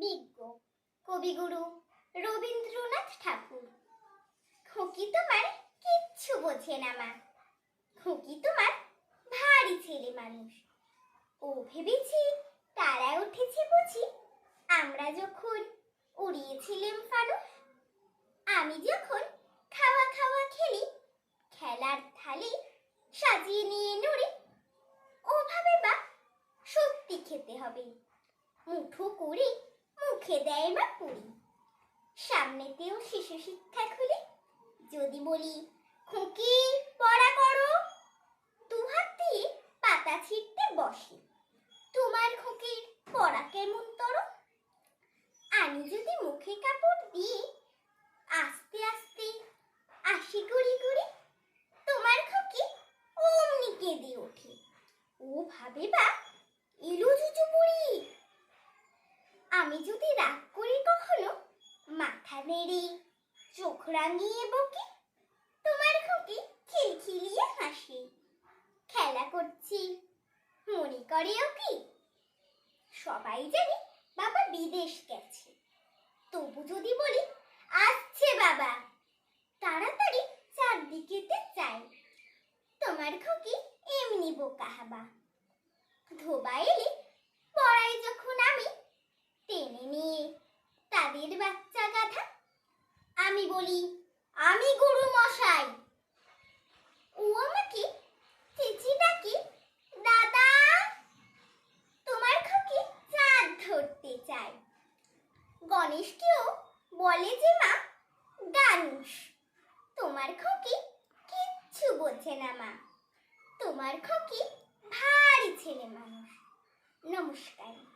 বিজ্ঞ, কবিগুরু রবীন্দ্রনাথ ঠাকুর। খুকি তোমার কিচ্ছু বোঝে না মা। খুকি তোমার ভারী ছেলে মানুষ। ও ভেবেছি তারা উঠেছে বুঝি, আমরা যখন উড়িয়েছিলাম ফানুস আমি যখন খাওয়া খাওয়া খেলি, খেলার থালি সাজিয়ে নিয়ে নড়ি, ওভাবে বা সত্যি খেতে হবে। মুঠো করে মুখে দেয় বা পুরি সামনেতেও শিশু শিক্ষা খুলে। যদি বলি, খুকি, পড়া করো। দু হাত দিয়ে পাতা ছিঁড়তে বসে। তোমার খুকির পড়া কেমন তর? আমি যদি মুখে কাপড় দিয়ে আস্তে আস্তে আসি গুড়ি গুড়ি তোমার খুকি অমনি কেঁদে ওঠে। ও ভাবে বা, এলো জুজু বুড়ি আমি যদি রাগ করি কখনো, মাথা নেড়ে, চোখ রাঙিয়ে বকি, তোমার খুকি খিলখিলিয়ে হাসি। খেলা করছি, মনে করে ও কি? সবাই জানে বাবা বিদেশ গেছে। তবু যদি বলি, আসছে বাবা। তাড়াতাড়ি চারদিকেতে চাই তোমার খুকি এমনি বোকা হাবা। ধোবা এলে পড়াই যখন আমি টেনে নিয়ে তাদের বাচ্চা গাধা? আমি বলি, আমি গুরু মশাই। ও আমাকে চেঁচি ডাকি, দাদা, তোমার খুকি চাঁদ ধরতে চায় গণেশকেও বলে যে, মা গানুষ তোমার খুকি কিচ্ছু বোঝে না মা। তোমার খুকি ভারী ছেলে মানুষ। নমস্কার।